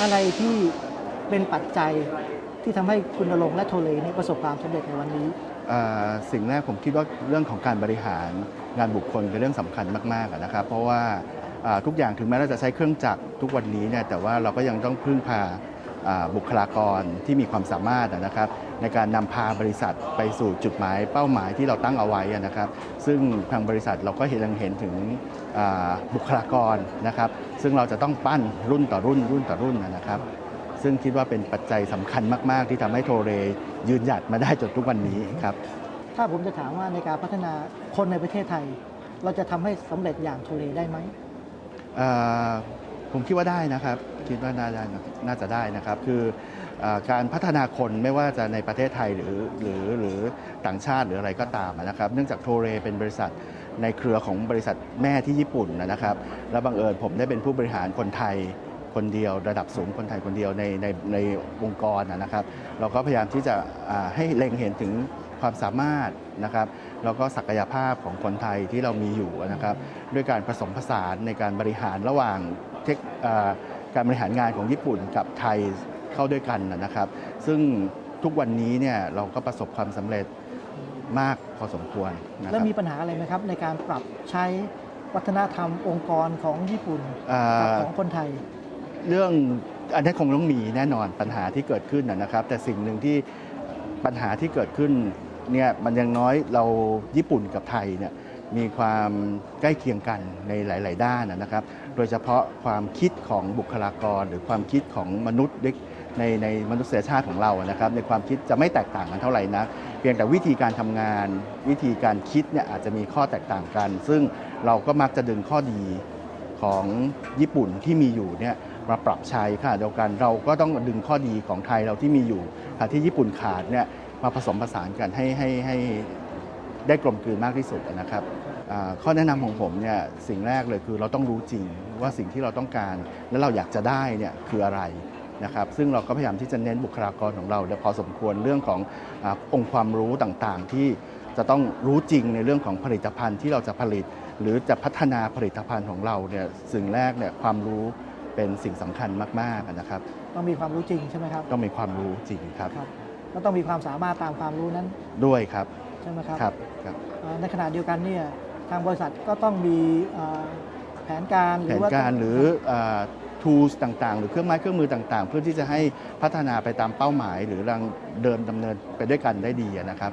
อะไรที่เป็นปัจจัยที่ทำให้คุณนรงและโทเลนี่ประสบความสำเร็จในวันนี้ สิ่งแรกผมคิดว่าเรื่องของการบริหารงานบุคคลเป็นเรื่องสำคัญมากๆนะครับ เพราะว่าทุกอย่างถึงแม้เราจะใช้เครื่องจักรทุกวันนี้เนี่ยแต่ว่าเราก็ยังต้องพึ่งพาบุคลากรที่มีความสามารถนะครับ ในการนำพาบริษัทไปสู่จุดหมายเป้าหมายที่เราตั้งเอาไว้อะนะครับ ซึ่งทางบริษัทเราก็เห็นยังเห็นถึงอ่าบุคลากรนะครับ ซึ่งเราจะต้องปั้นรุ่นต่อรุ่นรุ่นต่อรุ่นอะนะครับ ซึ่งคิดว่าเป็นปัจจัยสำคัญมาก ๆ ที่ทำให้โทเรยืนหยัดมาได้จนทุกวันนี้ครับถ้าผมจะถามว่าในการพัฒนาคนในประเทศไทย เราจะทำให้สำเร็จอย่างโทเลได้ไหมเอ่อ ผมคิดว่าได้นะครับ คิดว่าน่าได้นะน่าจะได้นะครับ คืออการพัฒนาคนไม่ว่าจะในประเทศไทยหรือหรือหรือต่างชาติหรืออะไรก็ตามนะครับ เนื่องจากโทเรเป็นบริษัทในเครือของบริษัทแม่ที่ญี่ปุ่นนะครับ และบังเอิญผมได้เป็นผู้บริหารคนไทยคนเดียว ระดับสูงคนไทยคนเดียวในในในองค์กรนะครับ เราก็พยายามที่จะให้เล็งเห็นถึงความสามารถนะครับแล้วก็ศักยภาพของคนไทยที่เรามีอยู่นะครับ ด้วยการผสมผสานในการบริหารระหว่าง การบริหารงานของญี่ปุ่นกับไทยเข้าด้วยกันนะนะครับ ซึ่งทุกวันนี้เนี่ยเราก็ประสบความสำเร็จมากพอสมควรนะคแล้วรับมีปัญหาอะไรไหมครับ ในการปรับใช้วัฒนธรรมองค์กรของญี่ปุ่นเอ่กับอของคนไทย เรื่องอันนี้คงต้องมีแน่นอนปัญหาที่เกิดขึ้นนะนะครับ แต่สิ่งหนึ่งที่ปัญหาที่เกิดขึ้นเนี่ยมันยังน้อยเราญี่ปุ่นกับไทยเนี่ย มีความใกล้เคียงกันในหลาย ๆ ด้านนะครับ โดยเฉพาะความคิดของบุคลากร หรือความคิดของมนุษย์ในในมนุษยชาติของเรานะครับ ในความคิดจะไม่แตกต่างกันเท่าไหร่นะเพียงแต่วิธีการทำงาน วิธีการคิดเนี่ยอาจจะมีข้อแตกต่างกัน ซึ่งเราก็มักจะดึงข้อดีของญี่ปุ่นที่มีอยู่เนี่ยมาปรับใช้ค่ะเดียวกันเราก็ต้องดึงข้อดีของไทยเราที่มีอยู่ที่ญี่ปุ่นขาดเนี่ยมาผสมผสานกันให้ให้ให้ ได้กลมกลืนมากที่สุดนะครับอ่าข้อแนะนำของผมเนี่ยสิ่งแรกเลยคือเราต้องรู้จริงว่าสิ่งที่เราต้องการและเราอยากจะได้เนี่ยคืออะไรนะครับซึ่งเราก็พยายามที่จะเน้นบุคลากรของเราเนี่ยพอสมควรเรื่องของอาองค์ความรู้ต่างๆ ที่จะต้องรู้จริงในเรื่องของผลิตภัณฑ์ที่เราจะผลิต หรือจะพัฒนาผลิตภัณฑ์ของเราเนี่ยสิ่งแรกเนี่ยความรู้เป็นสิ่งสำคัญมากๆนะครับ ต้องมีความรู้จริงใช่ไหมครับต้องมีความรู้จริงครับครับก็ต้องมีความสามารถตามความรู้นั้นด้วยครับ ใช่ไหมครับครับครับเอ่อในขณะเดียวกันเนี่ยทางบริษัทก็ต้องมีเอ่อแผนการหแผรือนว่าการหรือเอ่อ tools ต่างๆ หรือเครื่องไม้เครื่องมือต่าง ๆ เพื่อที่จะให้พัฒนาไปตามเป้าหมาย หรือรังเดินดำเนินไปด้วยกันได้ดีนะครับ